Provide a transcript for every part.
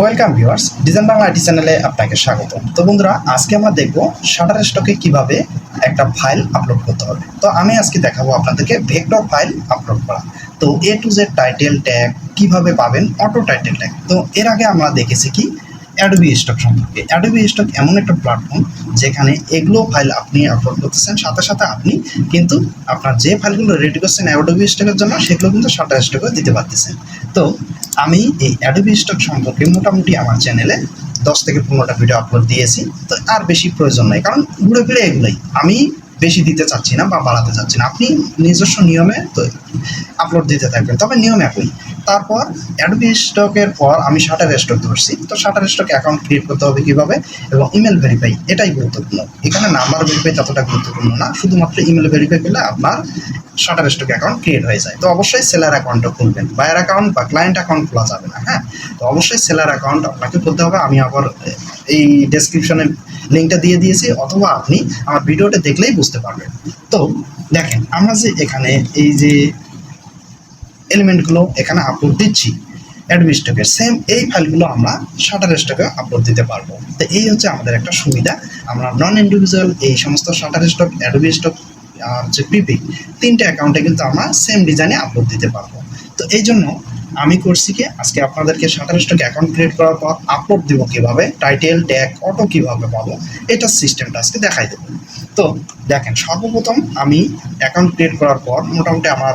Welcome viewers design Bangla IT চ্যানেলে আপনাকে স্বাগত তো বন্ধুরা, আজকে আমরা দেখব শাটার স্টকে কীভাবে একটা ফাইল আপলোড করতে হবে। তো আমি আজকে দেখাবো আপনাদেরকে ভেক্টর ফাইল আপলোড করা। তো A to Z title tag কীভাবে পাবেন অটো টাইটেল ট্যাগ তো এর আগে আমরা দেখেছি কি অ্যাডোবি স্টক সম্পর্কে। অ্যাডোবি স্টক এমন একটা প্ল্যাটফর্ম যেখানে এগুলো ফাইল আপনি আপলোড করতেছেন, সাথে সাথে আপনি কিন্তু আপনার যে ফাইলগুলো রেডি করছেন অ্যাডোবি স্টকের জন্য, সেগুলো কিন্তু শাটার স্টকে দিতে পারতেছেন। তো আমি এই অ্যাডোবি স্টক সম্পর্কে মোটামুটি আমার চ্যানেলে দশ থেকে পনেরোটা ভিডিও আপলোড দিয়েছি। তো আর বেশি প্রয়োজন নাই, কারণ ঘুরে ফিরে এগুলোই। আমি বেশি দিতে চাচ্ছি না বা বাড়াতে চাচ্ছি না। আপনি নিজস্ব নিয়মে আপলোড দিতে থাকবেন। তবে নিয়ম একই। তারপর অ্যাডোবি স্টকের পর আমি শাটার স্টক ধরছি। তো শাটার স্টক অ্যাকাউন্ট ক্রিয়েট করতে হবে কীভাবে? এবং ইমেল ভেরিফাই এটাই গুরুত্বপূর্ণ। এখানে নাম্বার ভেরিফাই ততটা গুরুত্বপূর্ণ না। শুধুমাত্র ইমেল ভেরিফাই করলে আপনার শাটার স্টক অ্যাকাউন্ট ক্রিয়েট হয়ে যায়। তো অবশ্যই সেলার অ্যাকাউন্টটা খুলবেন। বায়ার অ্যাকাউন্ট বা ক্লায়েন্ট অ্যাকাউন্ট খোলা যাবে না হ্যাঁ? তো অবশ্যই সেলার অ্যাকাউন্ট আপনাকে খুলতে হবে। আমি আবার এই ডেসক্রিপশনে লিঙ্কটা দিয়ে দিয়েছি, অথবা আপনি আমার ভিডিওটা দেখলেই বুঝতে পারবেন। তো দেখেন, আমরা যে এখানে এই যে এলিমেন্টগুলো এখানে আপলোড দিচ্ছি অ্যাডমি স্টকের সেম এই ফাইলগুলো আমরা শাটার স্টকে আপলোড দিতে পারব। তো এই হচ্ছে আমাদের একটা সুবিধা। আমরা নন ইন্ডিভিজুয়াল এই সমস্ত শাটার স্টক অ্যাডমি স্টক হচ্ছে পিপি তিনটে অ্যাকাউন্টে কিন্তু আমরা সেম ডিজাইনে আপলোড দিতে পারব। তো এই জন্য আমি করছি কি? আজকে আপনাদেরকে শাটার স্টক অ্যাকাউন্ট ক্রিয়েট করার পর আপলোড দিব কীভাবে? টাইটেল ট্যাগ অটো কীভাবে পাবো? এটা সিস্টেমটা আজকে দেখাই দেবো। তো দেখেন, সর্বপ্রথম আমি অ্যাকাউন্ট ক্রিয়েট করার পর মোটামুটি আমার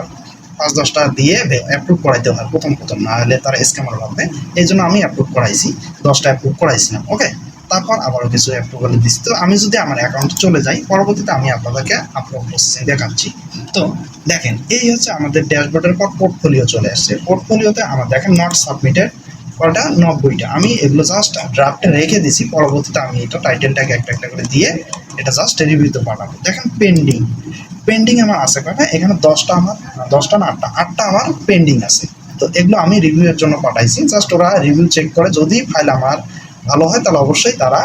পাঁচ দশটা দিয়ে অ্যাপ্রুভ করাইতে হয় প্রথম প্রথম। না হলে তারা স্ক্যামার ভাববে। এই জন্য আমি অ্যাপ্রুভ করাইছি। দশটা অ্যাপ্রুভ করাইছিলাম ওকে তারপর আবারও কিছু অ্যাপ্রুভাল দিচ্ছি। তো আমি যদি আমার অ্যাকাউন্টে চলে যাই, পরবর্তীতে আমি আপনাদেরকে আপলোড প্রসেসিং দেখাচ্ছি। তো দেখেন, এই হচ্ছে আমাদের ড্যাশবোর্ডের পর পোর্টফোলিও চলে আসছে। পোর্টফোলিওতে আমার দেখেন নট সাবমিটেড কটা নব্বইটা। আমি এগুলো জাস্ট ড্রাফটে রেখে দিছি, পরবর্তীতে আমি এটা টাইটেলটাকে একটা একটা করে দিয়ে এটা জাস্ট রিভিউতে পাঠাবো। দেখেন পেন্ডিং পেন্ডিং আমার আছে কটা এখানে দশটা আমার, দশটা না আটটা। আটটা আমার পেন্ডিং আছে। তো এগুলো আমি রিভিউয়ের জন্য পাঠাইছি। জাস্ট ওরা রিভিউ চেক করে যদি ফাইল আমার ভালো হয়, তাহলে অবশ্যই তারা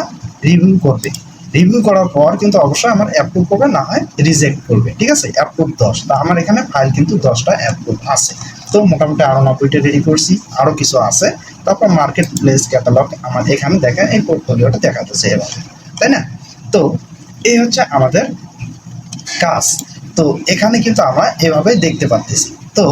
রিভিউ করবে। রিভিউ করার পর কিন্তু অবশ্যই আমার অ্যাপ্রুভ করবে, না হয় রিজেক্ট করবে, ঠিক আছে? অ্যাপ্রুভ দশ। তা আমার এখানে ফাইল কিন্তু দশটা অ্যাপ্রুভ আছে। তো মোটামুটি আরও নব্বইটা রেডি করছি আরও কিছু আছে। তারপর মার্কেট প্লেস ক্যাটালগ আমার এখানে দেখা এই পোর্টফোলিওটা দেখাতেছে এবার, তাই না? তো এই হচ্ছে আমাদের কাজ। তো এখানে কিন্তু আমরা এভাবে দেখতে পাচ্ছি তো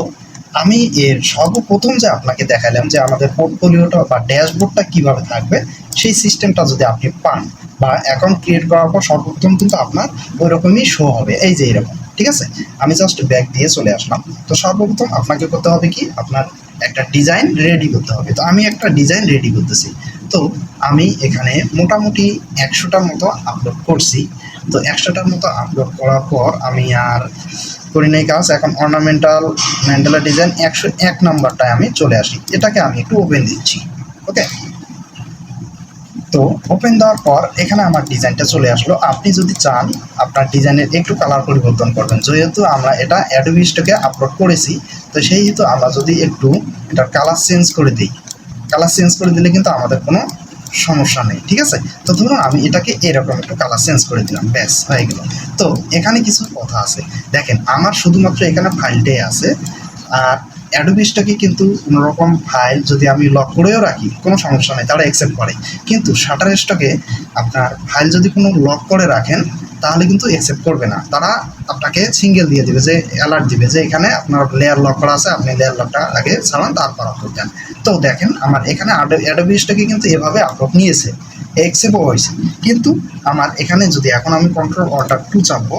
আমি এর সর্বপ্রথম যে আপনাকে দেখালাম যে আমাদের পোর্টফোলিওটা বা ড্যাশবোর্ডটা কীভাবে থাকবে, সেই সিস্টেমটা যদি আপনি পান বা অ্যাকাউন্ট ক্রিয়েট করার পর সর্বপ্রথম কিন্তু আপনার ওই রকমই শো হবে। এই যে এরকম, ঠিক আছে? আমি জাস্ট ব্যাগ দিয়ে চলে আসলাম। তো সর্বপ্রথম আপনাকে করতে হবে কি? আপনার একটা ডিজাইন রেডি করতে হবে। তো আমি একটা ডিজাইন রেডি করতেছি। তো আমি এখানে মোটামুটি একশোটার মতো আপলোড করছি। তো একশোটার মতো আপলোড করার পর আমি আর করি নাই কাজ, এখন অর্নামেন্টাল ম্যান্ডেলা ডিজাইন একশো এক নাম্বারটায় আমি চলে আসি। এটাকে আমি একটু ওপেন দিচ্ছি ওকে তো ওপেন দেওয়ার পর এখানে আমার ডিজাইনটা চলে আসলো। আপনি যদি চান, আপনার ডিজাইনের একটু কালার পরিবর্তন করবেন। যেহেতু আমরা এটা অ্যাডোবি স্টকে আপলোড করেছি, তো সেই হেতু আমরা যদি একটু এটার কালার চেঞ্জ করে দিই কালার চেঞ্জ করে দিলে কিন্তু আমাদের কোনো সমস্যা নেই, ঠিক আছে? তো ধরুন আমি এটাকে এরকম একটু কালার চেঞ্জ করে দিলাম, ব্যাস, হয়ে গেল। তো এখানে কিছু কথা আছে। দেখেন, আমার শুধুমাত্র এখানে ফাইলটাই আছে, আর অ্যাডোবি স্টকে কিন্তু কোনো রকম ফাইল যদি আমি লক করেও রাখি, কোনো সমস্যা নেই, তারা অ্যাকসেপ্ট করে। কিন্তু শাটার স্টকে আপনার ফাইল যদি কোনো লক করে রাখেন, তাহলে কিন্তু অ্যাকসেপ্ট করবে না। তারা আপনাকে সিঙ্গেল দিয়ে দিবে, যে অ্যালার্ট দিবে, যে এখানে আপনার লেয়ার লক করা আছে, আপনি লেয়ার লকটা আগে ছাড়ান, তারপর আপলোড দেন। তো দেখেন, আমার এখানে অ্যাডোবি স্টকে কিন্তু এভাবে আপলোড নিয়েছে। অ্যাকসেপ্টও হয়েছে কিন্তু আমার এখানে যদি এখন আমি কন্ট্রোল অর্ডার টু চাপবো,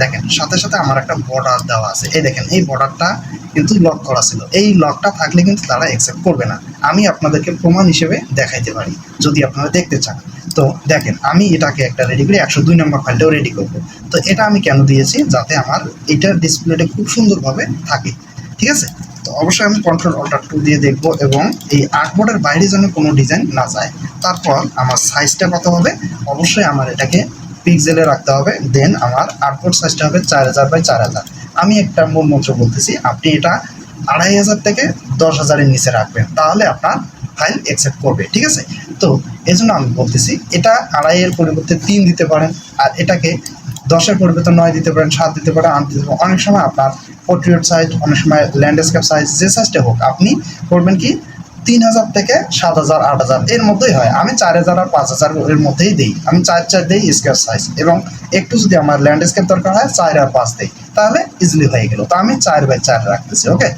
দেখেন, সাথে সাথে আমার একটা বর্ডার দেওয়া আছে। এই দেখেন, এই বর্ডারটা কিন্তু লক করা ছিল। এই লকটা থাকলে কিন্তু তারা অ্যাকসেপ্ট করবে না। আমি আপনাদেরকে প্রমাণ হিসেবে দেখাইতে পারি, যদি আপনারা দেখতে চান। তো দেখেন, আমি এটাকে একটা রেডি করে একশো দুই নম্বর ফাইলটাও রেডি করব। তো এটা আমি কেন দিয়েছি? যাতে আমার এটার ডিসপ্লেটা খুব সুন্দরভাবে থাকে। ঠিক আছে? অবশ্যই আমি কন্ট্রোল অল্টার টু দিয়ে দেখব এবং এই আর্টবোর্ডের বাইরে যেন কোনো ডিজাইন না যায়। তারপর আমার সাইজটা কত হবে? অবশ্যই আমার এটাকে পিক্সেলে রাখতে হবে। দেন আমার আর্টবোর্ড সাইজটা হবে চার হাজার বাই চার হাজার। আমি একটা মূল মন্ত্র বলতেছি, আপনি এটা আড়াই হাজার থেকে দশ হাজারের নিচে রাখবেন। তাহলে আপনার ফাইল অ্যাকসেপ্ট করবে, ঠিক আছে? তো এই জন্য আমি বলতেছি, এটা আড়াইয়ের পরিবর্তে তিন দিতে পারেন। আর এটাকে দশের পরিবর্তে নয় দিতে পারেন, সাত দিতে পারেন, আট দিতে পারেন। অনেক সময় আপনার পোর্ট্রেট সাইজ অনেক সময় ল্যান্ডস্কেপ সাইজ যে সাইজটা হোক, আপনি করবেন কি, তিন হাজার থেকে সাত হাজার, আট হাজার, এর মধ্যেই হয়। আমি চার হাজার আর পাঁচ হাজার এর মধ্যেই দিই। আমি চার চার দিই স্কোয়ার সাইজ এবং একটু যদি আমার ল্যান্ডস্কেপ দরকার হয়, চার আর পাঁচ দিই। তাহলে ইজিলি হয়ে গেল। তো আমি চার বাই চার রাখতেছি ওকে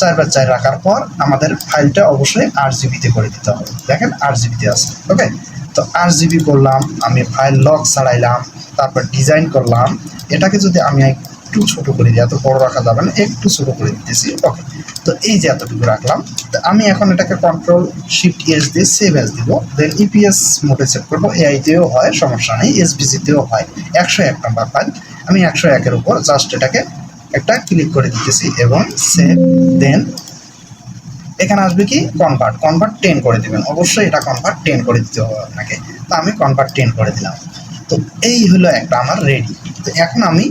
চার বাই চার রাখার পর আমাদের ফাইলটা অবশ্যই আট জিবিতে করে দিতে হবে। দেখেন আট জিবিতে আছে ওকে তো আট জিবি করলাম, আমি ফাইল লক ছাড়াইলাম। তারপর ডিজাইন করলাম, এটাকে যদি আমি একটু ছোট করে দিই, এত বড় রাখা যাবে না, একটু ছোট করে দিতেছি ওকে তো এই যে এতটুকু রাখলাম, তো আমি এখন এটাকে কন্ট্রোল শিফট এস দিয়ে সেভ এস দিব দেন ইপিএস মোটে সেভ করব এআইতেও হয়, সমস্যা নেই এসবিসিতেও হয়, একশো এক নাম্বার ফাইল আমি একশো একের উপর জাস্ট এটাকে একটা ক্লিক করে দিতেছি এবং সেভ দেন এখানে আসবে কি? কনভার্ট কনভার্ট টেন করে দিবেন, অবশ্যই এটা কনভার্ট টেন করে দিতে হবে আপনাকে, তো আমি কনভার্ট টেন করে দিলাম। তো এই হলো একটা আমার রেডি তো এখন আমি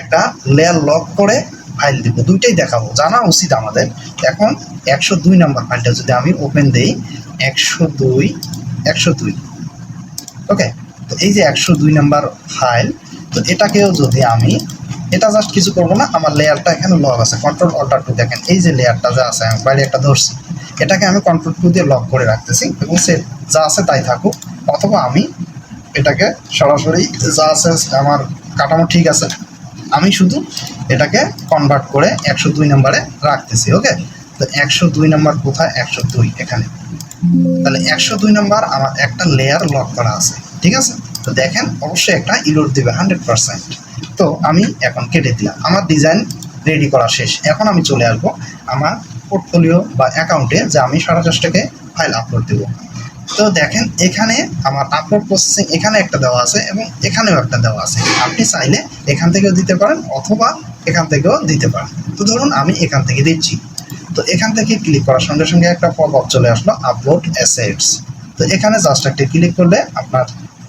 একটা লেয়ার লক করে ফাইল দিব। দুইটাই দেখাবো। জানা উচিত আমাদের। এখন একশো দুই নাম্বার ফাইলটা যদি আমি ওপেন দেই, একশো দুই একশো দুই। ওকে তো এই যে একশো দুই নাম্বার ফাইল তো এটাকেও যদি আমি, এটা জাস্ট কিছু করব না, আমার লেয়ারটা এখানে লক আছে। কন্ট্রোল অল্টার টু দেখেন, এই যে লেয়ারটা যা আছে, আমি বাইরে একটা ধরছি। এটাকে আমি কন্ট্রোল টু দিয়ে লক করে রাখতেছি এবং সে যা আছে তাই থাকুক, অথবা আমি এটাকে সরাসরি যা আছে আমার কাঠামো ঠিক আছে। আমি শুধু এটাকে কনভার্ট করে একশো দুই নাম্বারে রাখতেছি ওকে তো একশো দুই নাম্বার কোথায়? একশো দুই এখানে। তাহলে একশো দুই নাম্বার আমার একটা লেয়ার লক করা আছে, ঠিক আছে? তো দেখেন, অবশ্যই একটা ইলোড দেবে হান্ড্রেড পার্সেন্ট তো আমি এখন কেটে দিলাম। আমার ডিজাইন রেডি করা শেষ। এখন আমি চলে আসব আমার পোর্টফোলিও বা অ্যাকাউন্টে যে আমি সারা চেষ্টাকে ফাইল আপলোড দেবো। তো দেখেন, এখানে আমার আপলোড প্রসেসিং এখানে একটা দেওয়া আছে এবং এখানেও একটা দেওয়া আছে। আপনি চাইলে এখান থেকেও দিতে পারেন অথবা এখান থেকেও দিতে পারেন। তো ধরুন আমি এখান থেকে দিচ্ছি। তো এখান থেকে ক্লিক করার সঙ্গে সঙ্গে একটা পপ আপ চলে আসলো আপলোড অ্যাসেটস তো এখানে জাস্ট একটা ক্লিক করলে আপনার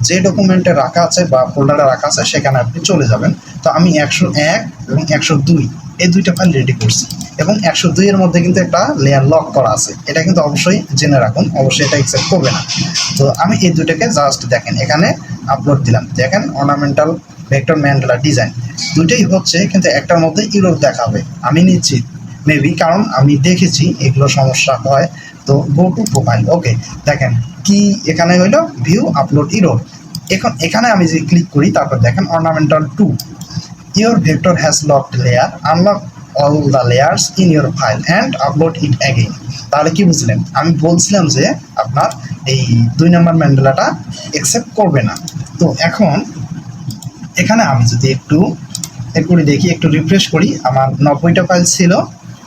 যে ডকুমেন্টে রাখা আছে বা ফোল্ডারে রাখা আছে, সেখানে আপনি চলে যাবেন। তো আমি একশো এক এবং একশো দুই এই দুইটা ফাইল রেডি করছি। এবং একশো দুইয়ের মধ্যে কিন্তু একটা লেয়ার লক করা আছে। এটা কিন্তু অবশ্যই জেনে রাখুন, অবশ্যই এটা অ্যাকসেপ্ট করবে না। তো আমি এই দুটাকে জাস্ট দেখেন, এখানে আপলোড দিলাম। দেখেন অর্নামেন্টাল ভেক্টর ম্যান্ডেলা ডিজাইন দুইটাই হচ্ছে কিন্তু একটার মধ্যে ইউরোপ দেখাবে। আমি নিশ্চিত মেবি কারণ আমি দেখেছি এগুলো সমস্যা হয়। তো গো টু প্রোফাইল ওকে দেখেন, কি এখানে হইল? ভিউ আপলোড ইরোর এখন, এখানে আমি যে ক্লিক করি, তারপর দেখেন ornamental to your vector has locked layer unlock all the layers in your file and upload it again তাহলে কি বুঝলেন? আমি বলছিলাম যে আপনার এই দুই নম্বর ম্যান্ডেলাটা অ্যাকসেপ্ট করবে না। তো এখন এখানে আমি যদি একটু একটু দেখি, একটু রিফ্রেশ করি, আমার নব্বইটা ফাইল ছিল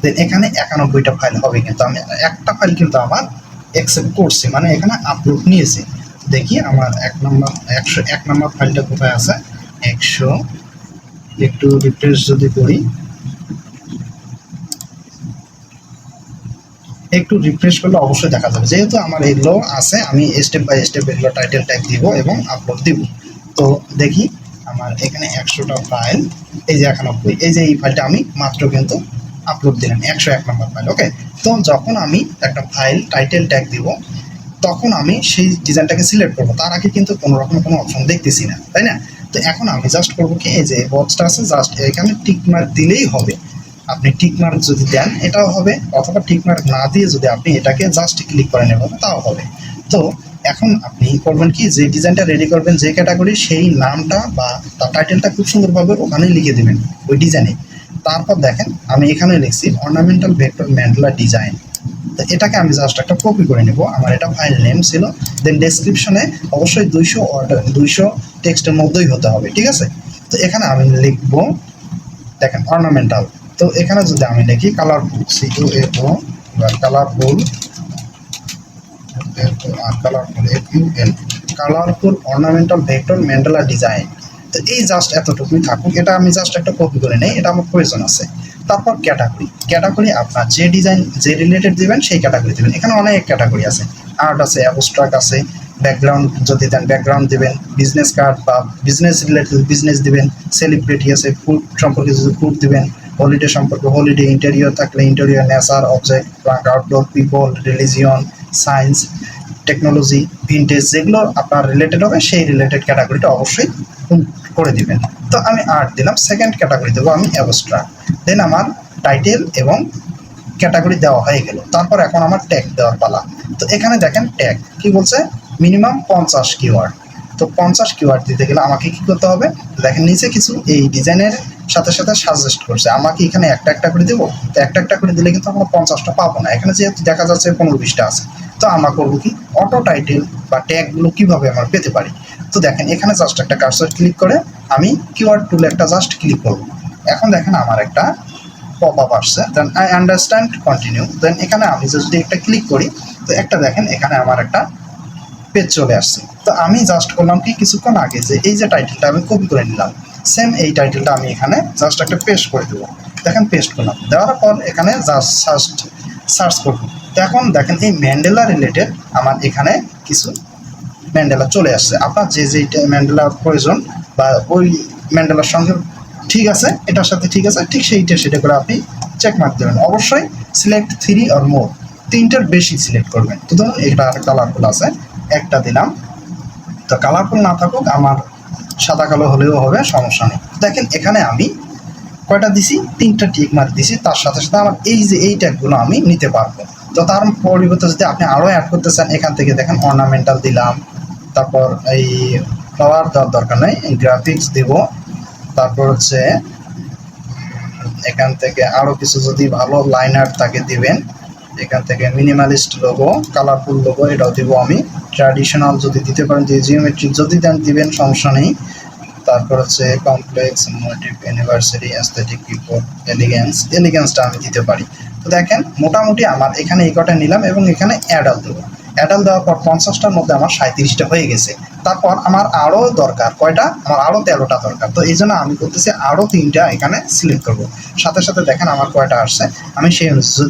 দেন এখানে একানব্বইটা ফাইল হবে কিন্তু আমি একটা ফাইল কিন্তু আমার অ্যাকসেপ্ট করছি মানে এখানে আপলোড নিয়েছি। দেখি আমার এক নম্বর, একশো, এক নম্বর ফাইলটা কোথায় আছে? একশো একটু রিফ্রেশ যদি করি। একটু রিফ্রেশ করলে অবশ্যই দেখা যাবে। যেহেতু আমার এগুলো আছে, আমি স্টেপ বাই স্টেপ এগুলো টাইটেল ট্যাগ দিব এবং আপলোড দিব। তো দেখি আমার এখানে একশোটা ফাইল এই যে একানব্বই, এই যে এই ফাইলটা আমি মাত্র কিন্তু আপলোড দিলাম, একশো এক নম্বর ফাইল ওকে তো যখন আমি একটা ফাইল টাইটেল ট্যাগ দিব, তখন আমি সেই ডিজাইনটাকে সিলেক্ট করব। তার আগে কিন্তু কোনো রকম কোনো অপশন দেখতেছি না, তাই না? তো এখন আমি জাস্ট করব কি, এই যে বক্সটা আছে জাস্ট এখানে টিক মার্ক দিলেই হবে। আপনি টিক মার্ক যদি দেন, এটাও হবে। অথবা টিক মার্ক না দিয়ে যদি আপনি এটাকে জাস্ট ক্লিক করে নেবেন তাও হবে। তো এখন আপনি করবেন কি, যে ডিজাইনটা রেডি করবেন, যে ক্যাটাগরি সেই নামটা বা তার টাইটেলটা খুব সুন্দরভাবে ওখানেই লিখে দেবেন, ওই ডিজাইনে তারপর দেখেন, আমি এখানে লিখছি অর্নামেন্টাল ভেক্টর ম্যান্ডলা ডিজাইন তো এটাকে আমি জাস্ট একটা কপি করে নেব। আমার এটা ফাইল নেম ছিল। দেন ডেসক্রিপশনে অবশ্যই দুইশো অর্ডার দুইশো টেক্সটের মধ্যেই হতে হবে, ঠিক আছে? তো এখানে আমি লিখব, দেখেন অর্নামেন্টাল তো এখানে যদি আমি লিখি colourful C U A O colourful colourful F U L colourful ornamental vector mandala design তো এই জাস্ট এতটুকুই থাকুক। এটা আমি জাস্ট একটা কপি করে নেই। এটা আমার প্রয়োজন আছে। তারপর ক্যাটাগরি ক্যাটাগরি আপনার যে ডিজাইন যে রিলেটেড দেবেন, সেই ক্যাটাগরি দিবেন। এখানে অনেক ক্যাটাগরি আছে। আর্ট আছে অ্যাবস্ট্রাক আছে ব্যাকগ্রাউন্ড যদি দেন ব্যাকগ্রাউন্ড দেবেন বিজনেস কার্ড বা বিজনেস রিলেটেড বিজনেস দিবেন সেলিব্রিটি আছে ফুড সম্পর্কে যদি ফুড দিবেন হলিডে সম্পর্কে হলিডে ইন্টেরিয়র থাকলে interior nature object outdoor people religion science technology vintage যেগুলো আপনার রিলেটেড হবে, সেই রিলেটেড ক্যাটাগরিটা অবশ্যই করে দিবেন। তো আমি আর্ট দিলাম সেকেন্ড ক্যাটাগরি দেবো আমি অ্যাবস্ট্রাক্ট দেন আমার টাইটেল এবং ক্যাটাগরি দেওয়া হয়ে গেল। তারপর এখন আমার ট্যাগ দেওয়ার পালা। তো এখানে দেখেন ট্যাগ কি বলছে? মিনিমাম পঞ্চাশ কিওয়ার্ড তো পঞ্চাশ কিওয়ার্ড দিতে গেলে আমাকে কি করতে হবে? দেখেন নিচে কিছু এই ডিজাইনের সাথে সাথে সাজেস্ট করছে। আমাকে এখানে একটা একটা করে দেবো। তো একটা একটা করে দিলে কিন্তু আমরা পঞ্চাশটা পাবো না। এখানে যেহেতু দেখা যাচ্ছে পনেরো বিশটা আছে। তো আমরা করব কি? অটো টাইটেল বা ট্যাগগুলো কীভাবে আমরা পেতে পারি? তো দেখেন এখানে জাস্ট একটা কার্সর ক্লিক করে আমি কিওয়ার্ড টুলে একটা জাস্ট ক্লিক করব। এখন দেখেন আমার একটা পপ আপ আসছে। Then I understand continue then এখানে আমি যদি একটা ক্লিক করি, তো একটা দেখেন এখানে আমার একটা পেজ চলে আসছে। তো আমি জাস্ট করলাম কি কিছুক্ষণ আগে যে এই যে টাইটেলটা আমি কপি করে নিলাম সেম এই টাইটেলটা আমি এখানে জাস্ট একটা পেস্ট করে দেবো। দেখেন পেস্ট করলাম। দেওয়ার পর এখানে জাস্ট সার্চ সার্চ করব। এখন দেখেন এই ম্যান্ডেলা রিলেটেড আমার এখানে কিছু ম্যান্ডেলা চলে আসছে। আপনার যে যেইটা ম্যান্ডেলার প্রয়োজন বা ওই ম্যান্ডেলার সঙ্গে ঠিক আছে, এটার সাথে ঠিক আছে, ঠিক সেইটা সেটা করে আপনি চেক মার্ক দেবেন। অবশ্যই সিলেক্ট থ্রি আর মোর তিনটার বেশি সিলেক্ট করবেন। তো ধরুন এটা কালারফুল আছে। একটা দিলাম। তো কালারফুল না থাকুক, আমার সাদা কালো হলেও হবে, সমস্যা নেই। দেখেন, এখানে আমি কয়টা দিছি? তিনটা টিক মার্ক দিছি। তার সাথে সাথে আমার এই যে এই ট্যাগগুলো আমি নিতে পারব। তো তার পরিবর্তে যদি আপনি আরও অ্যাড করতে চান, এখান থেকে দেখেন অর্নামেন্টাল দিলাম। তারপর এই ফ্লাওয়ার দেওয়ার দরকার নেই গ্রাফিক্স দেব। তারপর হচ্ছে এখান থেকে আরও কিছু যদি ভালো লাইনার তাকে দিবেন এখান থেকে মিনিমালিস্ট লোগো কালারফুল লোগো এটাও দিব আমি। ট্র্যাডিশনাল যদি দিতে পারেন, যে জিওমেট্রিক যদি দেন, দিবেন, সমস্যা নেই। তারপর হচ্ছে complex motive university aesthetic report elegance এলিগেন্সটা আমি দিতে পারি। তো দেখেন, মোটামুটি আমার এখানে এই কটা নিলাম এবং এখানে অ্যাডাল দেবো। অ্যাডাল দেওয়ার পর পঞ্চাশটার মধ্যে আমার সাঁত্রিশটা হয়ে গেছে। তারপর আমার আরও দরকার, কয়টা? আমার আরও তেরোটা দরকার। তো এই জন্য আমি করতেছি আরও তিনটা এখানে সিলেক্ট করব। সাথে সাথে দেখেন আমার কয়টা আসছে। আমি সেই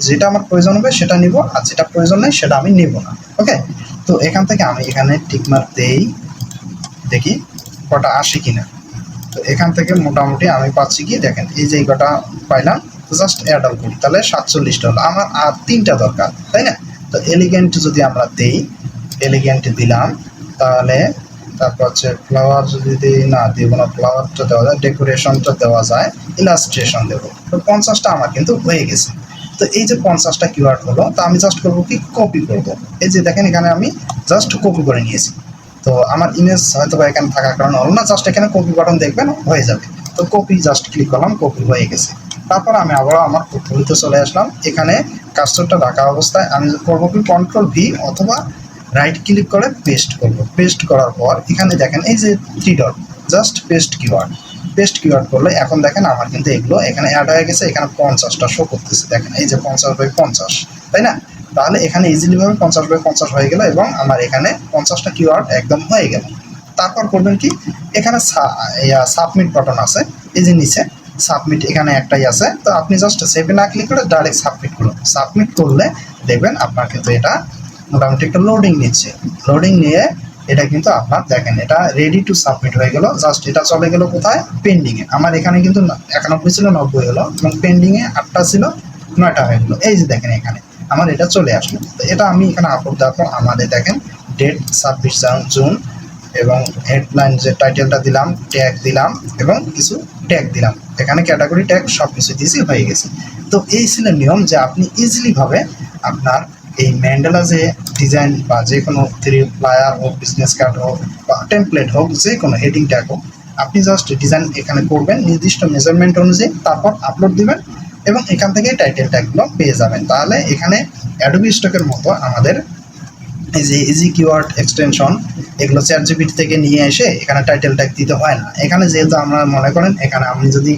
যেটা আমার প্রয়োজন হবে সেটা নিব, আর যেটা প্রয়োজন নেই সেটা আমি নিব না। ওকে তো এখান থেকে আমি এখানে টিকমার্ক দেই। দেখি কটা আসে কিনা। তো এখান থেকে মোটামুটি আমি পাচ্ছি কি? দেখেন, এই যে কটা পাইলাম জাস্ট অ্যাডাল করি। তাহলে সাতচল্লিশটা হলো। আমার আর তিনটা দরকার, তাই না? তো এলিগেন্ট যদি আমরা দিই এলিগেন্ট দিলাম, তাহলে তারপর হচ্ছে ফ্লাওয়ার যদি না দিব না ফ্লাওয়ারটা দেওয়া যায় ডেকোরেশনটা দেওয়া যায় ইলাস্ট্রেশন দেবো। তো পঞ্চাশটা আমার কিন্তু হয়ে গেছে। তো এই যে পঞ্চাশটা কিওয়ার্ড হলো, তো আমি জাস্ট করব কি? কপি করব। এই যে দেখেন এখানে আমি জাস্ট কপি করে নিয়েছি। তো আমার ইমেজ হয়তো বা এখানে থাকার কারণে হলো না জাস্ট এখানে কপি বাটন দেখবেন, হয়ে যাবে। তো কপি জাস্ট ক্লিক করলাম কপি হয়ে গেছে। তারপর আমি আবারও আমার পোর্টফোলিওতে চলে আসলাম। এখানে কাস্টরটা রাখা অবস্থায় আমি করব কি? কন্ট্রোল ভি অথবা রাইট ক্লিক করে পেস্ট করব। পেস্ট করার পর এখানে দেখেন এই যে three dot just paste keyword paste keyword করলে এখন দেখেন আমার কিন্তু এগুলো এখানে অ্যাড হয়ে গেছে, এখানে পঞ্চাশটা শো করতেছে। দেখেন এই যে পঞ্চাশ বাই পঞ্চাশ, তাই না? তাহলে এখানে ইজিলিভাবে পঞ্চাশ বাই পঞ্চাশ হয়ে গেল এবং আমার এখানে পঞ্চাশটা কিওয়ার্ড একদম হয়ে গেল। তারপর করবেন কি? এখানে সাবমিট বাটন আছে। এই যে নিচে সাবমিট এখানে একটাই আছে। তো আপনি জাস্ট সেভে না ক্লিক করে ডাইরেক্ট সাবমিট করুন। সাবমিট করলে দেখবেন আপনার কিন্তু এটা মোটামুটি একটা লোডিং নিচ্ছে। লোডিং নিয়ে এটা কিন্তু আপনার দেখেন, এটা রেডি টু সাবমিট হয়ে গেল। জাস্ট এটা চলে গেল কোথায়? পেন্ডিংয়ে আমার এখানে কিন্তু একানব্বই ছিল, নব্বই হলো। এবং পেন্ডিংয়ে আটটা ছিল, নয়টা হয়ে গেলো। এই যে দেখেন এখানে, আমার এটা চলে আসলো। এটা আমি এখানে আপলোড পর আমাদের দেখেন ডেট ছাব্বিশ জুন এবং হেডলাইন যে টাইটেলটা দিলাম ট্যাগ দিলাম এবং কিছু ট্যাগ দিলাম। এখানে ক্যাটাগরি ট্যাগ সব কিছু দিয়েছি, হয়ে গেছে। তো এই ছিল নিয়ম যে আপনি ইজিলিভাবে আপনার এই ম্যান্ডেলা যে ডিজাইন বা যে কোনো থ্রি প্লায়ার হোক বিজনেস কার্ড হোক বা টেমপ্লেট হোক, যে কোনো হেডিং ট্যাগ হোক, আপনি জাস্ট ডিজাইন এখানে করবেন, নির্দিষ্ট মেজারমেন্ট অনুযায়ী তারপর আপলোড দিবেন এবং এখান থেকে টাইটেল ট্যাগগুলো পেয়ে যাবেন। তাহলে এখানে অ্যাডোবি স্টকের মতো আমাদের এই যে ইজি কিওয়ার্ড এক্সটেনশন এগুলো চ্যাট জিপিটি থেকে নিয়ে এসে এখানে টাইটেল ট্যাগ দিতে হয় না। এখানে যেহেতু আমরা মনে করেন, এখানে আপনি যদি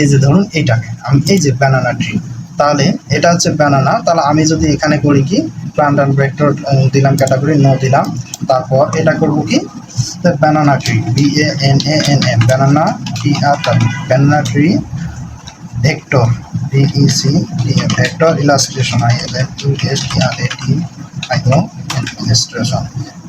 এই যে ধরুন এইটাকে, আমি এই যে ব্যানানা ট্রি তাহলে এটা হচ্ছে ব্যানানা তাহলে আমি যদি এখানে করি কি প্লান্ট অ্যান্ড ভেক্টর দিলাম ক্যাটাগরি নো দিলাম, তারপর এটা করব কি? Banana tree B A N A N M banana T R banana tree vector VEC vector illustration I L N two S T R A T I illustration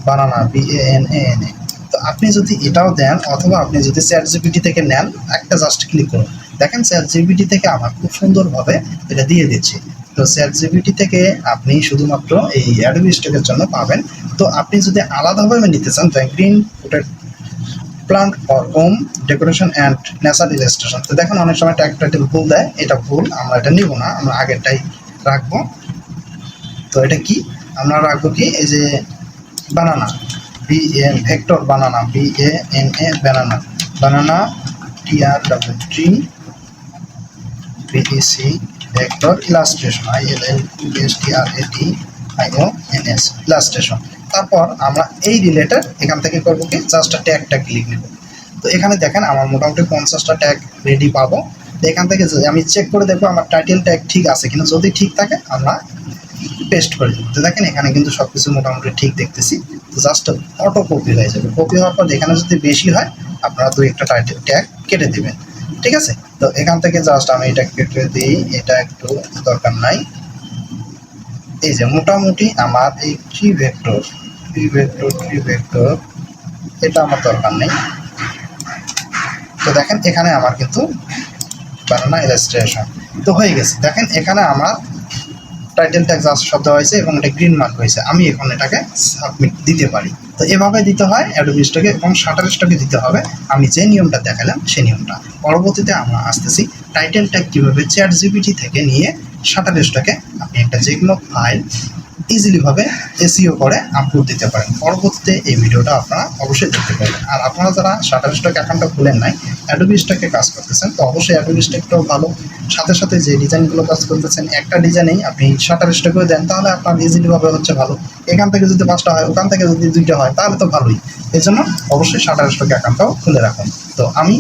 banana B A N A N A তো আপনি যদি এটাও দেন, অথবা আপনি যদি chat GPT থেকে নেন, একটা জাস্ট ক্লিক করুন। দেখেন স্যার জিবিটি থেকে আমার খুব সুন্দরভাবে এটা দিয়ে দিচ্ছি। তো চ্যাট জিবিটি থেকে আপনি শুধুমাত্র এই অ্যাডোবি স্টকের জন্য পাবেন। তো আপনি যদি আলাদাভাবে নিতে চান তাই green footed plant for home decoration and natural illustration তো দেখেন অনেক সময় ট্যাগ টাইটেল ভুল দেয়, এটা ভুল, আমরা এটা নিব না, আমরা আগেরটাই রাখব। তো এটা কি? আমরা রাখব কি? এই যে banana B A vector banana B A N A banana banana T R W T I O N S illustration তারপর আমরা এই রিলেটেড এখান থেকে করব কি? জাস্ট ট্যাগটা ক্লিক নেব। তো এখানে দেখেন আমার মোটামুটি পঞ্চাশটা ট্যাগ রেডি পাবো। তো এখান থেকে আমি চেক করে দেখব আমার টাইটেল ট্যাগ ঠিক আছে কিনা। যদি ঠিক থাকে, আমরা পেস্ট করে দেবো। তো দেখেন এখানে কিন্তু সব কিছু মোটামুটি ঠিক দেখতেছি। তো জাস্ট অটো কপি হয়ে যাবে। কপি হওয়ার পর এখানে যদি বেশি হয়, আপনারা দুই একটা টাইটেল ট্যাগ কেটে দিবেন। ঠিক আছে? তো এখান থেকে জাস্ট আমি এটা কেটে দিই, এটা একটু দরকার নাই। এই যে মোটামুটি আমার এই three vector three vector three vector এটা আমার দরকার নেই। তো দেখেন এখানে আমার কিন্তু বানানা ইলাস্ট্রেশন তো হয়ে গেছে। দেখেন এখানে আমার টাইটেল ট্যাক্স শব্দ হয়েছে এবং এটা গ্রিন মার্ক হয়েছে। আমি এখন এটাকে সাবমিট দিতে পারি। তো এভাবে দিতে হয় অ্যাডোবি এবং শাটার দিতে হবে। আমি যে নিয়মটা দেখালাম, সেই নিয়মটা। পরবর্তীতে আমরা আসতেছি টাইটেল ট্যাগ কীভাবে চ্যাট জিবিটি থেকে নিয়ে শাটার আপনি একটা যে কোনো ফাইল ইজিলিভাবে এসিও করে আপলোড দিতে পারেন। পরবর্তীতে এই ভিডিওটা আপনারা অবশ্যই দেখতে পাবেন আর আপনারা যারা শাটার স্টক অ্যাকাউন্টটা খুলেন নাই অ্যাডোবি স্টকে কাজ করতেছেন, তো অবশ্যই অ্যাডোবি স্টকটাও ভালো। সাথে সাথে যে ডিজাইনগুলো কাজ করতেছেন, একটা ডিজাইনেই আপনি শাটার স্টকেও দেন, তাহলে আপনার ইজিলিভাবে হচ্ছে ভালো। এখান থেকে যদি পাঁচটা হয়, ওখান থেকে যদি দুইটা হয়, তাহলে তো ভালোই। এই জন্য অবশ্যই শাটার স্টক অ্যাকাউন্টটাও খুলে রাখুন। তো আমি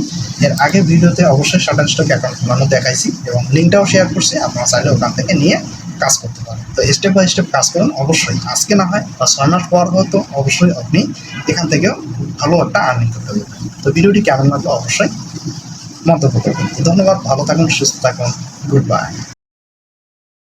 এর আগে ভিডিওতে অবশ্যই শাটার স্টক অ্যাকাউন্ট খোলানো দেখাইছি এবং লিঙ্কটাও শেয়ার করছি, আপনারা চাইলে ওখান থেকে নিয়ে কাজ করতে পারেন তো স্টেপ বাই স্টেপ কাজ করুন, অবশ্যই। আজকে না হয় বা ছয় মাস পর হয়তো অবশ্যই আপনি এখান থেকেও ভালো একটা আর্নিং করতে পারবেন। তো ভিডিওটি কেমন লাগল অবশ্যই মন্তব্য করবেন। ধন্যবাদ, ভালো থাকুন, সুস্থ থাকুন। Good bye